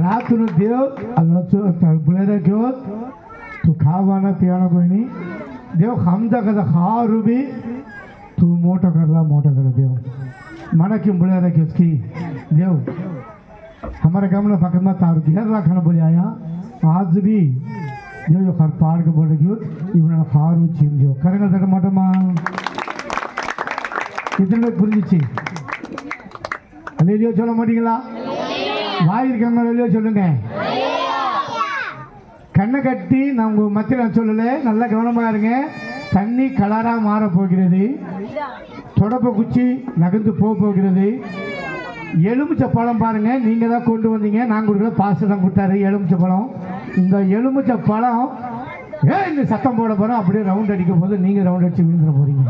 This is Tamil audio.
રાતનો દેવ તળપુલેરા ગયો તું ખાવાના પીવાના કોઈની દેવ ખામતા કદા ખા રૂબી તું મોટો કરલા મોટો કર દેવ મને કેમ બોલ્યા રાખ્યો કી દેવ हमारे गामना पकड़ना तार घेर रखना बोले आया आज भी जो जो खर पाड़ के बोल रही हो इवन खार छीन जो करेंगे तक मटमा இத்தனை புரிஞ்சிச்சு. வெளியே சொல்ல மாட்டீங்களா? வாய் இருக்கவங்க வெளியே சொல்லுங்க. கண்ணை கட்டி நான் உங்க மத்தியில் சொல்லலை. நல்லா கவனமாக இருங்க. தண்ணி கலராக மாற போகிறது தொடப்ப குச்சி நகர்ந்து போக போகிறது. எலுமிச்சை பழம் பாருங்க. நீங்கள் தான் கொண்டு வந்தீங்க. நான் கொடுக்கல பாசு தான் கொடுத்தாரு. எலுமிச்சை பழம். இந்த எலுமிச்சை பழம் ஏன் இந்த சத்தம் போட போகிறோம் அப்படியே ரவுண்ட் அடிக்கும் போது நீங்கள் ரவுண்ட் அடிச்சு விழுந்துட போகிறீங்க